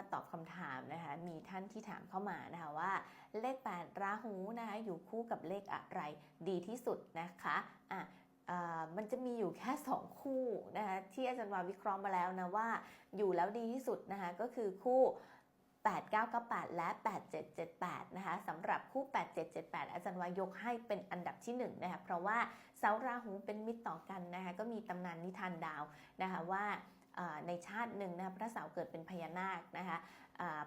มาตอบคำถามนะคะ มีท่านที่ถามเข้ามานะคะว่า เลข 8 ราหูนะคะอยู่คู่กับเลขอะไรดีที่สุดนะคะอะอ่ามันจะมีอยู่แค่ 2 คู่นะคะที่อาจารย์วาวิเคราะห์มาแล้วนะว่าอยู่แล้วดีที่สุดนะคะก็คือคู่8998 และ 8778 นะคะสำหรับคู่ 8778 อาจารย์วายกให้เป็นอันดับที่1นะคะเพราะว่าเสาราหูเป็นมิตรต่อกันนะคะก็มีตำนานนิทานดาวนะคะว่า ในชาติหนึ่งนะคะพระเสาเกิดเป็นพญานาคนะคะ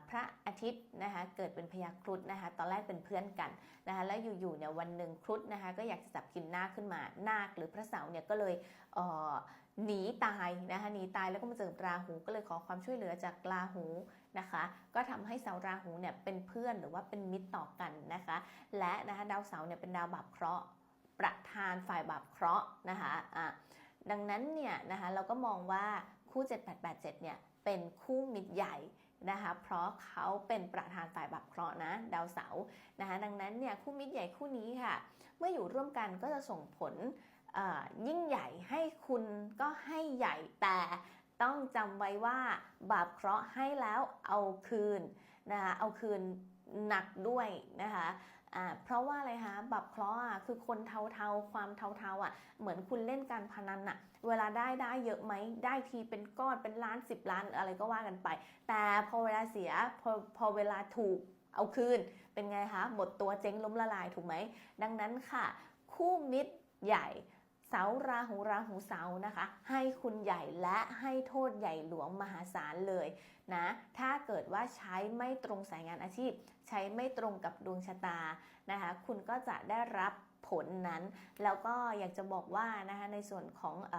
พระอาทิตย์นะคะเกิดเป็นพญาครุฑนะคะตอนแรกเป็นเพื่อนกันนะคะแล้วอยู่ๆเนี่ยวันหนึ่งครุฑนะคะก็อยากจะจับกินนาคขึ้นมานาคหรือพระเสาเนี่ยก็เลยเหนีตายนะคะหนีตายแล้วก็มาเจอราหูก็เลยขอความช่วยเหลือจากราหูนะคะก็ทำให้เสาราหูเนี่ยเป็นเพื่อนหรือว่าเป็นมิตรต่อกันนะคะและนะคะดาวเสาเนี่ยเป็นดาวบาปเคราะห์ประธานฝ่ายบาปเคราะห์นะคะะดังนั้นเนี่ยนะคะเราก็มองว่า คู่ 7887 เนี่ยเป็นคู่มิตรใหญ่นะคะ เพราะเขาเป็นประธานฝ่ายบาปเคราะห์นะดาวเสาร์นะคะ ดังนั้นเนี่ยคู่มิตรใหญ่คู่นี้ค่ะ เมื่ออยู่ร่วมกันก็จะส่งผลยิ่งใหญ่ให้คุณก็ให้ใหญ่แต่ต้องจำไว้ว่าบาปเคราะห์ให้แล้วเอาคืนนะคะเอาคืนหนักด้วยนะคะ อ่าเพราะว่าอะไรคะบับเคราะห์อะคือคนเทาๆ ความเทาๆอะเหมือนคุณเล่นการพนันอะเวลาได้ได้เยอะไหมได้ทีเป็นก้อนเป็นล้านสิบล้านอะไรก็ว่ากันไป แต่พอเวลาเสียพอพอเวลาถูกเอาคืน เป็นไงคะหมดตัวเจ๊งล้มละลายถูกไหมดังนั้นค่ะ คู่มิตรใหญ่ เสาราหูราหูเสานะคะ ให้คุณใหญ่และให้โทษใหญ่หลวงมหาศาลเลยนะถ้าเกิดว่าใช้ไม่ตรงสายงานอาชีพ ใช้ไม่ตรงกับดวงชะตานะคะ คุณก็จะได้รับผลนั้น แล้วก็อยากจะบอกว่านะคะในส่วนของอ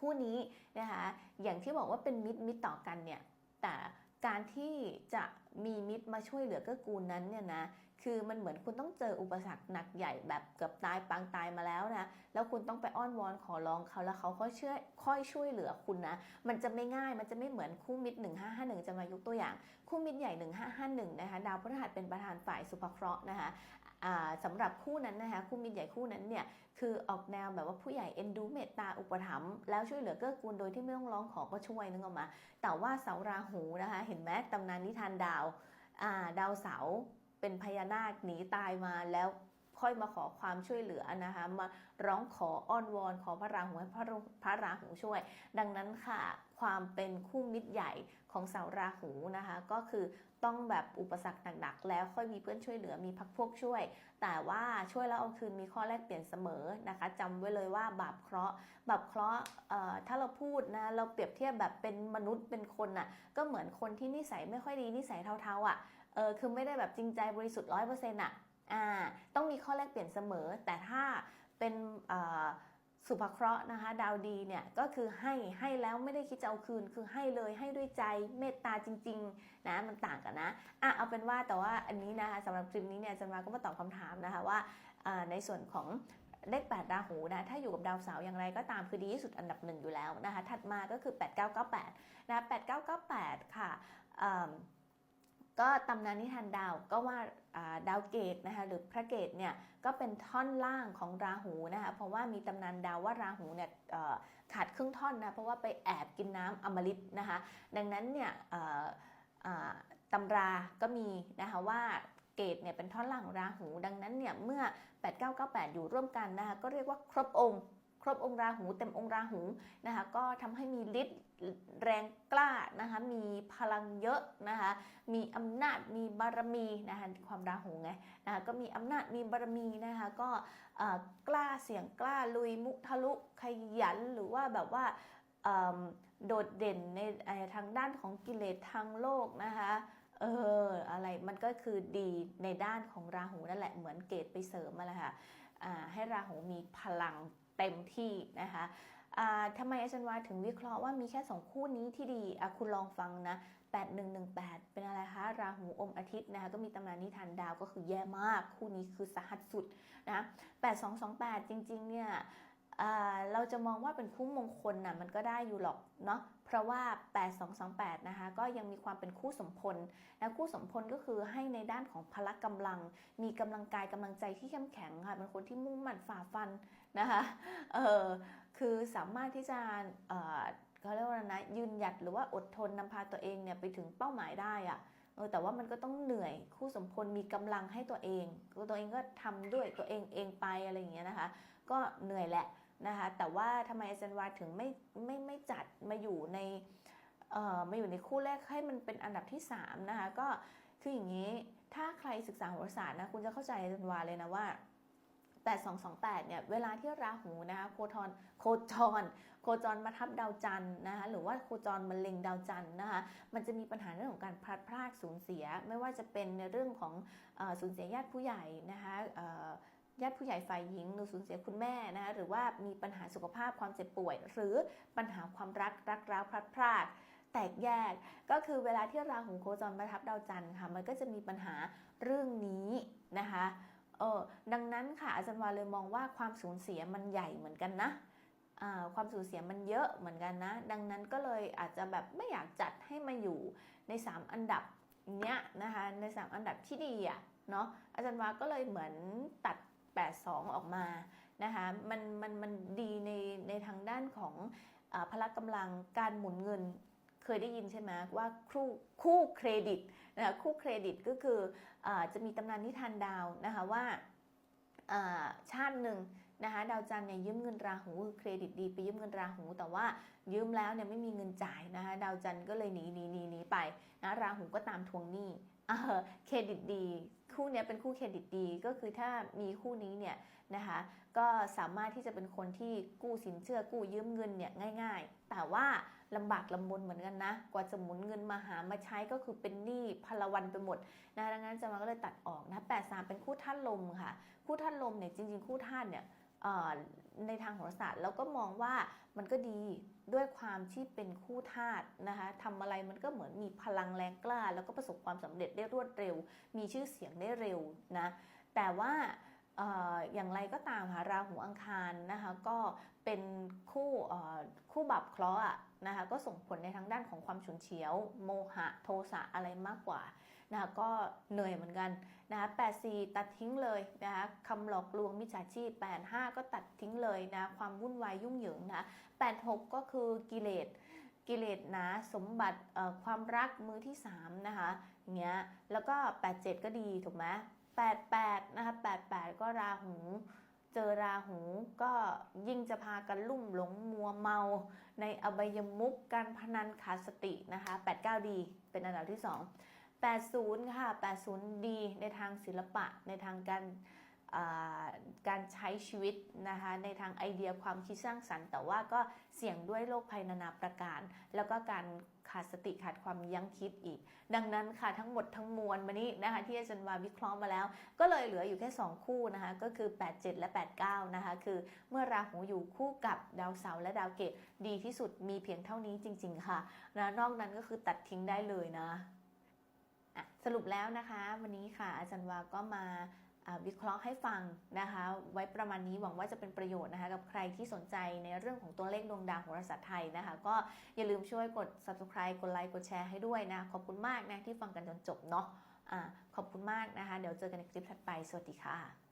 คู่นี้นะคะอย่างที่บอกว่าเป็นมิตรมิตรต่อกันเนี่ยแต่ การที่จะมีมิตรมาช่วยเหลือเกื้อกูลนั้นเนี่ยนะคือมันเหมือนคุณต้องเจออุปสรรคหนักใหญ่แบบเกือบตายปางตายมาแล้วนะแล้วคุณต้องไปอ้อนวอนขอร้องเขาแล้วเขาก็เชื่อค่อยช่วยเหลือคุณนะ มันจะไม่ง่ายมันจะไม่เหมือนคู่มิตร 1551 จะมายกตัวอย่าง คู่มิตรใหญ่ 1551 นะคะดาวพฤหัสเป็นประธานฝ่ายสุภเคราะห์นะคะ สำหรับคู่นั้นนะคะคู่มิตรใหญ่คู่นั้นเนี่ยคือออกแนวแบบว่าผู้ใหญ่เอ็นดูเมตตาอุปถัมภ์แล้วช่วยเหลือเกื้อกูลโดยที่ไม่ต้องร้องขอก็ช่วยนึกออกมา แต่ว่าเสาราหูนะคะ เห็นไหมตำนานนิทานดาวดาวเสาเป็นพญานาคหนีตายมาแล้ว ค่อยมาขอความช่วยเหลือนะคะมาร้องขออ้อนวอนขอพระราหูให้พระพระราหูช่วย ดังนั้นค่ะความเป็นคู่มิตรใหญ่ของเสาราหูนะคะ ก็คือต้องแบบอุปสรรคหนักๆ แล้วค่อยมีเพื่อนช่วยเหลือมีพักพวกช่วย แต่ว่าช่วยแล้วเอาคืนมีข้อแลกเปลี่ยนเสมอนะคะจำไว้เลยว่าบาปเคราะห์บาปเคราะห์ถ้าเราพูดนะเราเปรียบเทียบแบบเป็นมนุษย์เป็นคนน่ะก็เหมือนคนที่นิสัยไม่ค่อยดีนิสัยเทาๆอะเออคือไม่ได้แบบจริงใจบริสุทธิ์ร้อยเปอร์เซ็นต์อะ อ่าต้องมีข้อแลกเปลี่ยนเสมอ แต่ถ้าเป็นสุภเคราะห์นะคะดาวดีเนี่ยก็คือให้ให้แล้วไม่ได้คิดจะเอาคืน คือให้เลยให้ด้วยใจเมตตาจริงๆนะมันต่างกันนะอะเอาเป็นว่าแต่ว่าอันนี้นะคะสำหรับคลิปนี้เนี่ยจันมาก็มาตอบคำถามนะคะว่าในส่วนของเลข8ราหูนะถ้าอยู่กับดาวเสาร์อย่างไรก็ตามคือดีที่สุดอันดับหนึ่งอยู่แล้วนะคะถัดมาก็คือ 8998นะ8998 ค่ะอ่า ก็ตำนานนิทานดาวก็ว่าดาวเกตนะคะหรือพระเกตเนี่ยก็เป็นท่อนล่างของราหูนะคะเพราะว่ามีตำนานดาวว่าราหูเนี่ยขาดครึ่งท่อนนะเพราะว่าไปแอบกินน้ำอมฤตนะคะดังนั้นเนี่ยตำราก็มีนะคะว่าเกตเนี่ยเป็นท่อนล่างราหู ดังนั้นเนี่ยเมื่อ 8998 อยู่ร่วมกันนะคะก็เรียกว่าครบองค์ ครบองค์ราหูเต็มองค์ราหูนะคะก็ทำให้มีฤทธิ์ แรงกล้านะคะ มีพลังเยอะนะคะ มีอำนาจ มีบารมีนะคะ ความราหูไงนะคะ ก็มีอำนาจ มีบารมีนะคะ ก็กล้าเสี่ยงกล้าลุยมุทะลุขยันหรือว่าแบบว่าโดดเด่นในทางด้านของกิเลสทางโลกนะคะเอออะไรมันก็คือดีในด้านของราหูนั่นแหละเหมือนเกตไปเสริมมาแหละค่ะให้ราหูมีพลังเต็มที่นะคะ ทำไมอาจารย์วาถึงวิเคราะห์ว่ามีแค่สองคู่นี้ที่ดีคุณลองฟังนะ8118 เป็นอะไรคะ ราหูอมอาทิตย์นะคะก็มีตำนานนิทานดาวก็คือแย่มาก คู่นี้คือสหัสสุดนะ8228 จริงๆเนี่ย เราจะมองว่าเป็นคู่มงคลน่ะมันก็ได้อยู่หรอกเนาะเพราะว่า 8228 นะคะก็ยังมีความเป็นคู่สมพลนะคู่สมพลก็คือให้ในด้านของพละกำลัง มีกำลังกายกำลังใจที่เข้มแข็งค่ะเป็นคนที่มุ่งมั่นฝ่าฟันนะคะเออคือสามารถที่จะเออเขาเรียกว่านะยืนหยัดหรือว่าอดทนนำพาตัวเองเนี่ยไปถึงเป้าหมายได้อะเออแต่ว่ามันก็ต้องเหนื่อยคู่สมพลมีกำลังให้ตัวเองตัวเองก็ทำด้วยตัวเองเองไปอะไรอย่างเงี้ยนะคะ ก็เหนื่อยแหละนะคะแต่ว่าทำไมอาจารย์วาถึงไม่ไม่ไม่จัดมาอยู่ในเอ่อมาอยู่ในคู่แรกให้มันเป็นอันดับที่3นะคะก็คืออย่างนี้ถ้าใครศึกษาโหราศาสตร์นะคุณจะเข้าใจอาจารย์วาเลยนะว่า8228เนี่ยเวลาที่ราหูนะคะโคทรโคจร โคจรมาทับดาวจันทร์นะคะหรือว่าโคจรมาเล็งดาวจันทร์นะคะมันจะมีปัญหาเรื่องของการพลัดพรากสูญเสีย ไม่ว่าจะเป็นในเรื่องของอสูญเสียญาติผู้ใหญ่นะคะ ญาติผู้ใหญ่ฝ่ายหญิงหรือสูญเสียคุณแม่นะคะหรือว่ามีปัญหาสุขภาพความเจ็บป่วย หรือปัญหาความรักรักร้าวพลัดพรากแตกแยกก็คือเวลาที่ราหูโคจรมาทับดาวจันทร์ค่ะมันก็จะมีปัญหาเรื่องนี้นะคะเออดังนั้นค่ะอาจารย์วาเลยมองว่าความสูญเสียมันใหญ่เหมือนกันนะความสูญเสียมันเยอะเหมือนกันนะ ดังนั้นก็เลยอาจจะแบบไม่อยากจัดให้มาอยู่ใน 3 อันดับเนี้ยนะคะใน 3 อันดับที่ดีอะเนาะอาจารย์วาก็เลยเหมือนตัด 82 ออกมานะคะมันมันมันดีในในทางด้านของอพละกำลังการหมุนเงินเคยได้ยินใช่ไหมว่าคู่คู่เครดิตนะคะคู่เครดิตก็คืออจะมีตำนานนิทานดาวนะคะว่าชาติหนึ่ง นะคะดาวจันทร์เนี่ยยืมเงินราหูเครดิตดีไปยืมเงินราหู แต่ว่ายืมแล้วเนี่ยไม่มีเงินจ่ายนะคะดาวจันทร์ก็เลยหนีหนีหนีหนีไปนะราหูก็ตามทวงหนี้เออเครดิตดี คู่เนี้ยเป็นคู่เครดิตดีก็คือถ้ามีคู่นี้เนี่ยนะคะก็สามารถที่จะเป็นคนที่กู้สินเชื่อกู้ยืมเงินเนี่ยง่าย ๆ แต่ว่าลำบากลำบนเหมือนกันนะ กว่าจะหมุนเงินมาหามาใช้ก็คือเป็นหนี้พลวันไปหมดนะดังนั้นอาจะมาก็เลยตัดออกนะ83เป็นคู่ธาตุลมค่ะ คู่ธาตุลมเนี่ยจริง ๆ คู่ธาตุเนี่ย ในทางโหราศาสตร์เราก็มองว่ามันก็ดีด้วยความที่เป็นคู่ธาตุนะคะทำอะไรมันก็เหมือนมีพลังแรงกล้า แล้วก็ประสบความสำเร็จได้รวดเร็ว มีชื่อเสียงได้เร็วนะแต่ว่าอย่างไรก็ตามค่ะราหูอังคารนะคะก็เป็นคู่คู่บับเคราะห์อนะคะก็ส่งผลในทางด้านของความฉุนเฉียว โมหะโทสะอะไรมากกว่า นะคะก็เหนื่อยเหมือนกันนะคะ84 ตัดทิ้งเลยนะคะคำหลอกลวงมิจฉาชีพ 85 ก็ตัดทิ้งเลยนะความวุ่นวายยุ่งเหยิงนะ86 ก็คือกิเลสกิเลสนาสมบัติความรักมือที่ 3 นะคะอย่างเงี้ยแล้วก็ 87 ก็ดีถูกไหม88 นะคะ 88 ก็ราหูเจอราหูก็ยิ่งจะพากันลุ่มหลงมัวเมา ในอบายมุกการพนันขาดสตินะคะ 89 ดี เป็นอันดับที่ 2 80 ค่ะ 80 ดีในทางศิลปะ ในทางการการใช้ชีวิตนะคะในทางไอเดียความคิดสร้างสรรค์ แต่ว่าก็เสี่ยงด้วยโรคภัยนานาประการ แล้วก็การขาดสติขาดความยั้งคิดอีก ดังนั้นค่ะทั้งหมดทั้งมวลมานี้นะคะที่อาจารย์วาวิเคราะห์มาแล้ว ก็เลยเหลืออยู่แค่ 2 คู่นะคะก็คือ 87 และ 89 นะคะคือเมื่อราหูอยู่คู่กับดาวเสาร์และดาวเกตดีที่สุดมีเพียงเท่านี้จริง ๆ ค่ะนะนอกนั้นก็คือตัดทิ้งได้เลยนะ อะสรุปแล้วนะคะ วันนี้ค่ะอาจารย์วาก็มาวิเคราะห์ให้ฟังนะคะ ไว้ประมาณนี้หวังว่าจะเป็นประโยชน์นะคะ กับใครที่สนใจในเรื่องของตัวเลขดวงดาวโหราศาสตร์ไทยนะคะ ก็อย่าลืมช่วยกด subscribe กดไลค์กดแชร์ให้ด้วยนะ ขอบคุณมากนะที่ฟังกันจนจบเนาะอ่าขอบคุณมากนะคะ เดี๋ยวเจอกันในคลิปถัดไป สวัสดีค่ะ